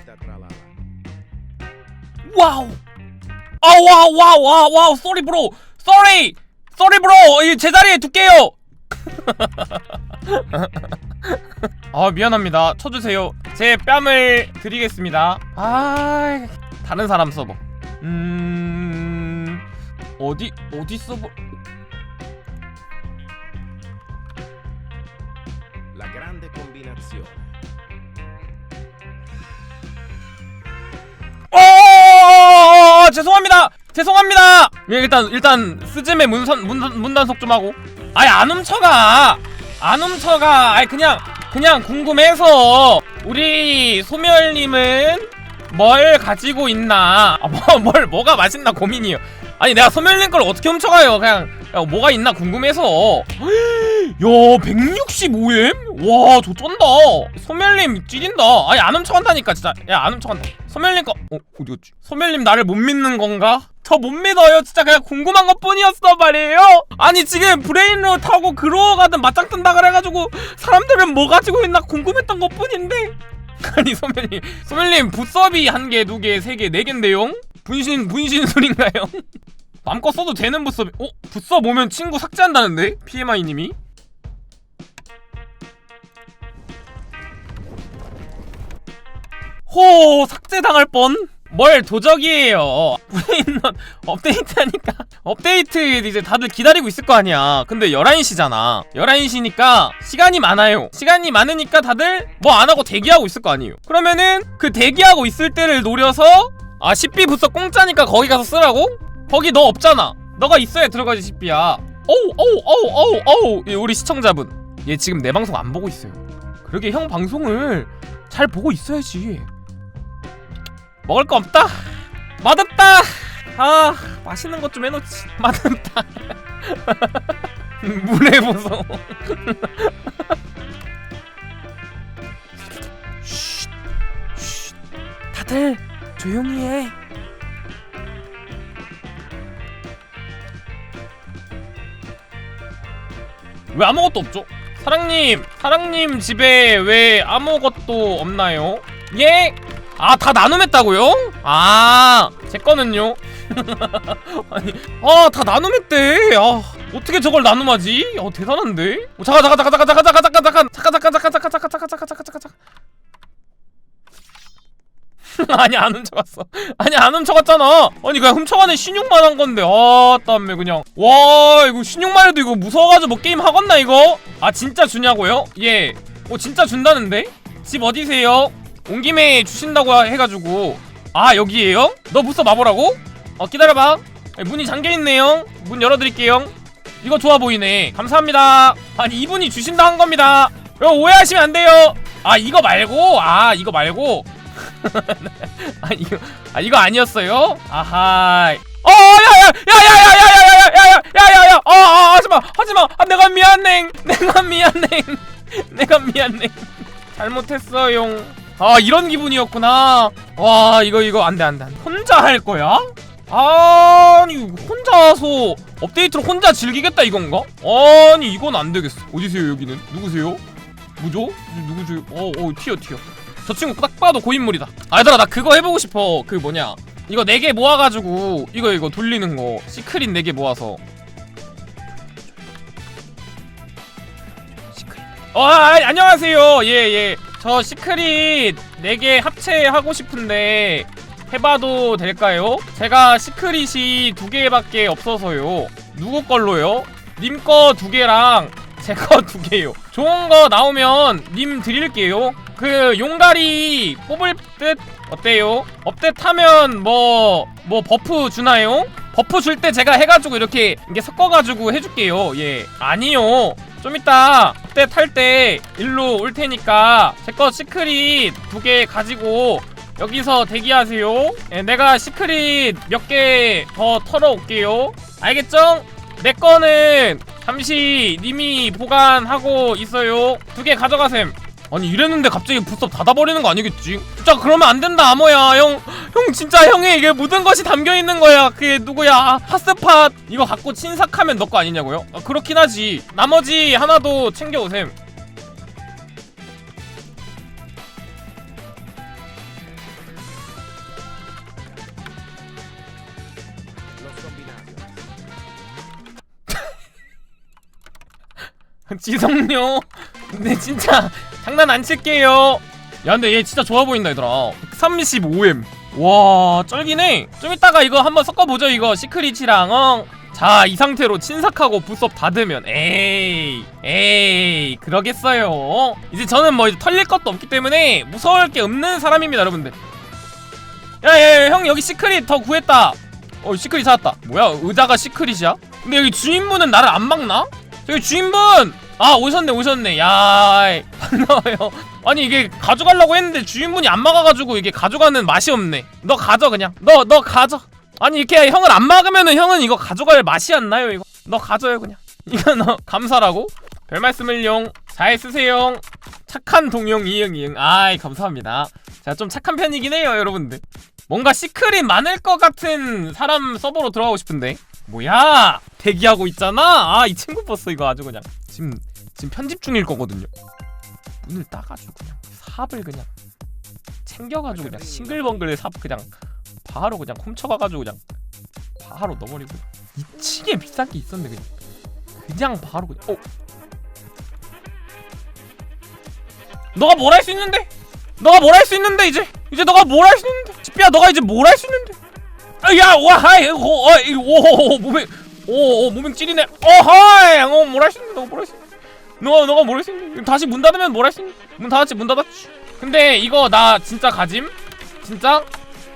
vita tralala. 와우. 아 와우 와우 와우 와우 쏘리 브로. 쏘리. 쏘리 브로. 이 제자리에 둘게요. 아 미안합니다. 쳐주세요. 제 뺨을 드리겠습니다. 아 다른 사람 서버. 음 어디 어디 서버? 어 죄송합니다. 죄송합니다. 예, 일단 일단 스즈메 문선 문 문단속 좀 하고. 아예 안 훔쳐가. 안 훔쳐가. 아예 그냥 그냥 궁금해서 우리 소멸님은 뭘 가지고 있나? 아, 뭐, 뭘 뭐가 맛있나 고민이요. 아니 내가 소멸님 걸 어떻게 훔쳐가요? 그냥 야, 뭐가 있나 궁금해서. 야 165M? 와, 저 쩐다. 소멸님 찌린다. 아니 안 훔쳐간다니까 진짜. 야 안 훔쳐간다. 소멸님 거 어, 어디 갔지? 소멸님 나를 못 믿는 건가? 저 못 믿어요. 진짜 그냥 궁금한 것 뿐이었어 말이에요. 아니 지금 브레인로 타고 그로어 가든 맞짱 뜬다 그래가지고 사람들은 뭐 가지고 있나 궁금했던 것 뿐인데. 아니 소멸님, 소멸님 붓섭이 한 개, 두 개, 세 개, 네 개인데요? 분신 분신 술인가요? 마음껏 써도 되는 붓섭. 어? 붓섭 오면 친구 삭제한다는데? PMI님이? 호 삭제당할 뻔. 뭘 도적이에요. 브레인런 업데이트하니까 업데이트 이제 다들 기다리고 있을 거 아니야. 근데 11시잖아. 11시니까 시간이 많아요. 시간이 많으니까 다들 뭐 안 하고 대기하고 있을 거 아니에요. 그러면은 그 대기하고 있을 때를 노려서 아 10비 부서 공짜니까 거기 가서 쓰라고? 거기 너 없잖아. 너가 있어야 들어가지 10비야. 어우 어우 어우 어우 어우 예, 우리 시청자분. 얘 지금 내 방송 안 보고 있어요. 그러게 형 방송을 잘 보고 있어야지. 먹을 거 없다. 맛없다. 아 맛있는 것 좀 해놓지. 맛없다. 물에 보소. 다들 조용히 해. 왜 아무것도 없죠? 사랑님, 사랑님 집에 왜 아무것도 없나요? 예? 아, 다 나눔했다고요? 아, 제 거는요? 아니, 아, 다 나눔했대. 아, 어떻게 저걸 나눔하지? 어, 대단한데? 어, 잠깐, 잠깐, 잠깐, 잠깐, 잠깐, 잠깐, 잠깐, 잠깐, 잠깐, 잠깐, 잠깐, 잠깐, 잠깐, 잠깐, 잠깐, 잠깐, 잠깐. 아니 안 훔쳐갔어 아니 안 훔쳐갔잖아 아니 그냥 훔쳐가는 신용만 한 건데 아 땀에 그냥 와 이거 신용만 해도 이거 무서워가지고 뭐 게임 하겠나 이거 아 진짜 주냐고요? 예어 진짜 준다는데? 집 어디세요? 온 김에 주신다고 해가지고 아 여기에요? 너 무서 마보라고? 어 기다려봐 예, 문이 잠겨있네요 문 열어드릴게요 이거 좋아 보이네 감사합니다 아니 이분이 주신다 한 겁니다 이거 오해하시면 안 돼요 아 이거 말고 아 이거 말고 아 이거 아 이거 아니었어요? 아하. 어, 어야야야야야야야야야야야야야. 어, 어 하지마 하지마. 아 내가 미안해. 내가 미안해. 내가 미안해. 잘못했어요. 아 이런 기분이었구나. 와 이거 이거 안돼 안돼. 혼자 할 거야? 아니 혼자서 업데이트를 혼자 즐기겠다 이건가? 아니 이건 안 되겠어. 어디세요 여기는? 누구세요? 뭐죠? 누구죠? 어, 어, 튀어, 튀어. 저 친구 딱 봐도 고인물이다. 아, 얘들아, 나 그거 해보고 싶어. 그 뭐냐. 이거 4개 모아가지고, 이거, 이거 돌리는 거. 시크릿 4개 모아서. 시크릿. 어, 아, 아, 안녕하세요. 예, 예. 저 시크릿 4개 합체하고 싶은데, 해봐도 될까요? 제가 시크릿이 두 개밖에 없어서요. 누구 걸로요? 님거두 개랑 제거두 개요. 좋은 거 나오면 님 드릴게요. 그 용가리 뽑을 듯 어때요? 업데이트하면 뭐 뭐 버프 주나요? 버프 줄 때 제가 해가지고 이렇게 이게 섞어가지고 해줄게요. 예 아니요. 좀 이따 업데이트 할때 일로 올 테니까 제 거 시크릿 두 개 가지고 여기서 대기하세요. 예, 내가 시크릿 몇 개 더 털어올게요. 알겠죠? 내 거는 잠시 님이 보관하고 있어요. 두 개 가져가셈. 아니 이랬는데 갑자기 불섭 닫아버리는 거 아니겠지? 자 그러면 안 된다 암호야 형! 형 진짜 형이 이게 모든 것이 담겨있는 거야 그게 누구야 아, 핫스팟 이거 갖고 친삭하면 너 거 아니냐고요? 아, 그렇긴 하지 나머지 하나도 챙겨오셈 지성료 근데 진짜 장난 안 칠게요. 야 근데 얘 진짜 좋아 보인다 얘들아. 135M 와 쩔기네. 좀 이따가 이거 한번 섞어보죠 이거. 시크릿이랑 어? 자이 상태로 친삭하고 부섭 닫으면 에이 에이 그러겠어요. 이제 저는 뭐 이제 털릴 것도 없기 때문에 무서울 게 없는 사람입니다 여러분들. 야야야 형 여기 시크릿 더 구했다. 어 시크릿 찾았다. 뭐야 의자가 시크릿이야? 근데 여기 주인분은 나를 안 막나? 저기 주인분! 아 오셨네 오셨네. 야 반가워요. 아니 이게 가져가려고 했는데 주인분이 안 막아가지고 이게 가져가는 맛이 없네. 너 가져 그냥. 너 너 가져. 아니 이렇게 형을 안 막으면은 형은 이거 가져갈 맛이 안 나요 이거. 너 가져요 그냥. 이거 너 감사라고? 별 말씀을용. 잘 쓰세요. 착한 동용 이응 이응. 아이 감사합니다. 제가 좀 착한 편이긴 해요 여러분들. 뭔가 시크릿 많을 것 같은 사람 서버로 들어가고 싶은데. 뭐야? 대기하고 있잖아? 아 이 친구 버스 이거 아주 그냥 지금 지금 편집 중일 거거든요 문을 따가지고 그냥 삽을 그냥 챙겨가지고 그냥 싱글벙글 삽 그냥 바로 그냥 훔쳐가가지고 그냥 바로 넣어버리고 미치게 비싼 게 있었는데 그냥. 그냥 바로 그냥 어? 너가 뭘 할 수 있는데? 너가 뭘 할 수 있는데 이제? 이제 너가 뭘 할 수 있는데? 집비야 너가 이제 뭘 할 수 있는데? 야와 하이 오오 몸에 오오 몸에 찌리네. 어 하이 어뭘 할 수 있는데 너가 뭘 할 수 있는데 너가 너가 뭘 있는데 다시 문 닫으면 뭘 있는데 문 닫았지 문 닫았지. 근데 이거 나 진짜 가짐? 진짜?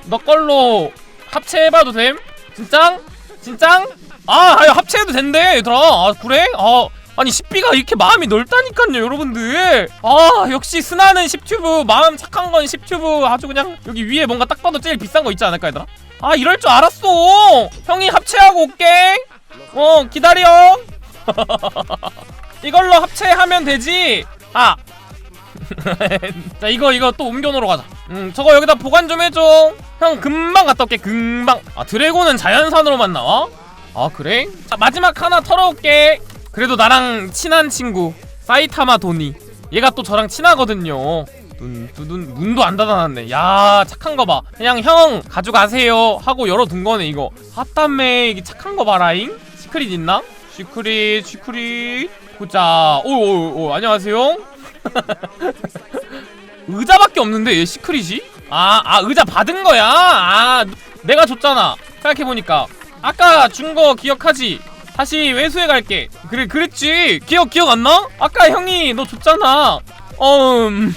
너 걸로 합체해봐도 됨? 진짜? 진짜? 아 아니, 합체해도 된대 얘들아. 아 그래? 아 아니 10비가 이렇게 마음이 넓다니까요 여러분들. 아 역시 스나는 10튜브 마음 착한 건 10튜브. 아주 그냥 여기 위에 뭔가 딱 봐도 제일 비싼 거 있지 않을까 얘들아? 아 이럴 줄 알았어. 형이 합체하고 올게. 어 기다려 이걸로 합체하면 되지. 아. 자 이거 이거 또 옮겨 놓으러 가자. 음 저거 여기다 보관 좀 해줘. 형 금방 갔다 올게 금방. 아 드래곤은 자연산으로만 나와? 아 그래? 자 마지막 하나 털어올게. 그래도 나랑 친한 친구 사이타마 도니. 얘가 또 저랑 친하거든요. 눈, 두둔 문도 안 닫아놨네. 야 착한 거봐. 그냥 형 가져가세요. 하고 열어둔 거네 이거. 핫담매 이게 착한 거 봐라잉? 시크릿 있나? 시크릿 시크릿 보자 오오오 안녕하세요 의자밖에 없는데 얘 시크릿이? 아, 아 의자 받은 거야? 아 내가 줬잖아 생각해보니까 아까 준 거 기억하지? 다시 회수해 갈게 그래 그랬지 기억 기억 안 나? 아까 형이 너 줬잖아 어음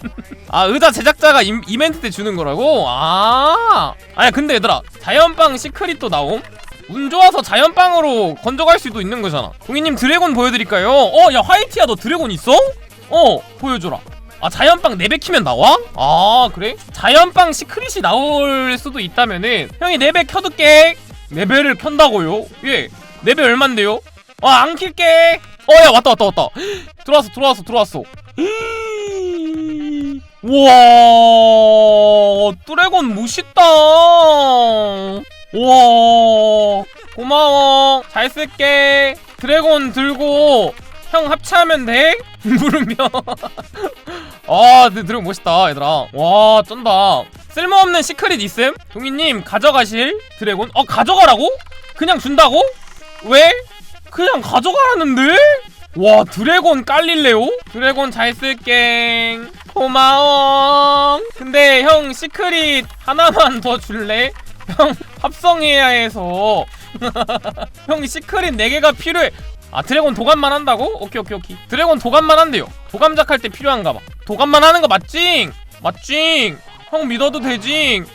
아 의자 제작자가 임, 이벤트 때 주는 거라고? 아 아야 근데 얘들아 자연빵 시크릿도 나옴? 운 좋아서 자연빵으로 건져갈 수도 있는 거잖아 동희님 드래곤 보여드릴까요? 어 야 화이트야 너 드래곤 있어? 어 보여줘라 아 자연빵 4배 키면 나와? 아 그래? 자연빵 시크릿이 나올 수도 있다면은 형이 4배 켜둘게 4배를 켠다고요? 예 4배 얼만데요? 아안 킬게 어야 왔다 왔다 왔다 들어왔어 들어왔어 들어왔어 우와 드래곤 멋있다 우와 고마워 잘 쓸게 드래곤 들고 형 합체하면 돼? 물으며 아 근데 드래곤 멋있다 얘들아 와 쩐다 쓸모없는 시크릿 있음? 동희님 가져가실 드래곤? 어 가져가라고? 그냥 준다고? 왜? 그냥 가져가라는데? 와 드래곤 깔릴래요? 드래곤 잘 쓸게 고마워 근데 형 시크릿 하나만 더 줄래? 형 합성해야 해서 형 시크릿 4개가 필요해. 아 드래곤 도감만 한다고? 오케이 오케이 오케이. 드래곤 도감만 한대요. 도감작 할 때 필요한가 봐. 도감만 하는 거 맞징! 맞징! 형 믿어도 되징!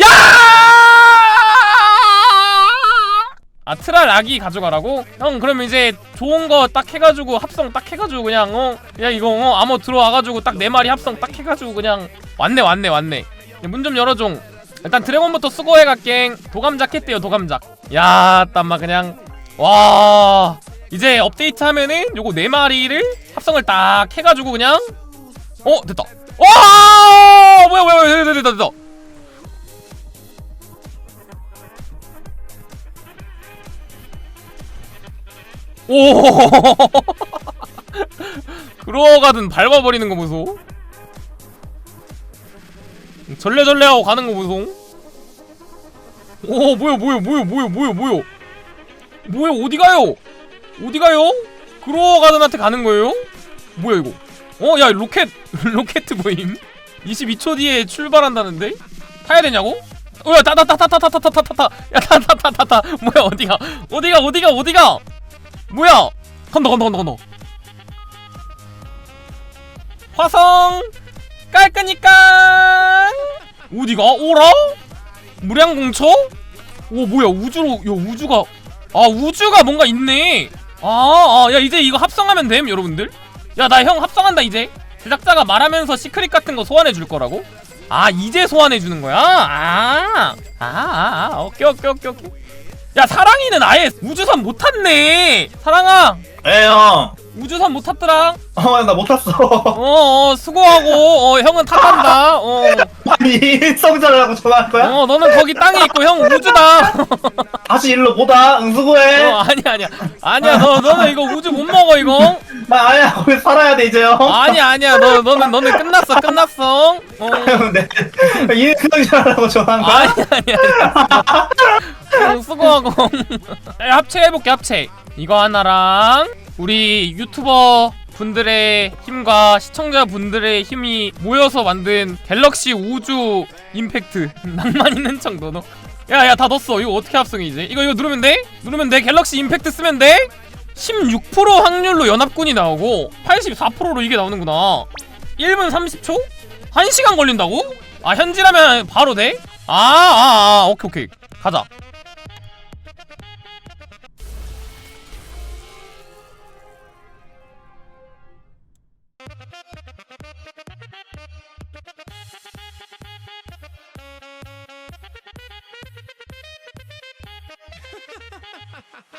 야! 아 트랄 아기 가져가라고? 형 그럼 이제 좋은 거 딱 해가지고 합성 딱 해가지고 그냥 어? 그냥 이거 어 암호 들어와가지고 딱 네 마리 합성 딱 해가지고 그냥 왔네 왔네 왔네 문 좀 열어줘. 일단 드래곤부터 수거해 갈게. 도감작 했대요 도감작. 야 땀마 그냥. 와. 이제 업데이트 하면은 요거 네 마리를 합성을 딱 해가지고 그냥. 어 됐다. 와! 뭐야 뭐야 뭐야 됐다 됐다 됐다. 오. 그러가든 밟아버리는 거 무서워 절레절레하고 가는 거 무서워 오 뭐야 뭐야 뭐야 뭐야 뭐야 뭐야 뭐야 어디 가요 어디 가요? 그로어 가든한테 가는 거예요? 뭐야 이거? 어, 야 로켓 로켓 보임. 22초 뒤에 출발한다는데? 타야 되냐고? 어, 야, 타타타타타타타타타. 야, 타타타타타. 뭐야, 어디가? 어디가? 어디가? 어디가? 뭐야? 건너, 건너, 건너, 건너. 화성 깔 거니까. 어디가? 오라? 무량공처? 오, 뭐야? 우주로, 야, 우주가. 아, 우주가 뭔가 있네. 아, 아, 야, 이제 이거 합성하면 됨, 여러분들. 야, 나 형 합성한다, 이제. 제작자가 말하면서 시크릿 같은 거 소환해 줄 거라고? 아 이제 소환해 주는 거야? 아, 아, 아, 아, 오케이, 오케이, 오케이, 오케이. 야, 사랑이는 아예 우주선 못 탔네. 사랑아, 에 형. 우주선 못 탔더라. 어, 나못 탔어. 어, 어, 수고하고, 어, 형은 탔단다. 어, 아니 일성전하고 전화할 거야? 어, 너는 거기 땅에 있고 형 우주다. 다시 일로 보다. 응 수고해. 어, 아니야, 아니야, 아니야. 너, 너는 이거 우주 못 먹어 이거. 나 아니야 거기 살아야 돼 이제 형. 아니야, 아니야. 너, 너는, 너는 끝났어, 끝났어. 어. 형, 네. 일성전하고 전화한 거야? 아니 아니 아니 어, 수고하고 야, 합체해볼게 합체 이거 하나랑 우리 유튜버 분들의 힘과 시청자 분들의 힘이 모여서 만든 갤럭시 우주 임팩트 낭만 있는 척 너너 야야 다 넣었어 이거 어떻게 합성이지 이거 이거 누르면 돼? 누르면 돼 갤럭시 임팩트 쓰면 돼? 16% 확률로 연합군이 나오고 84%로 이게 나오는구나 1분 30초? 1시간 걸린다고? 아 현질하면 바로 돼? 아, 아, 아, 오케이, 오케이. 가자.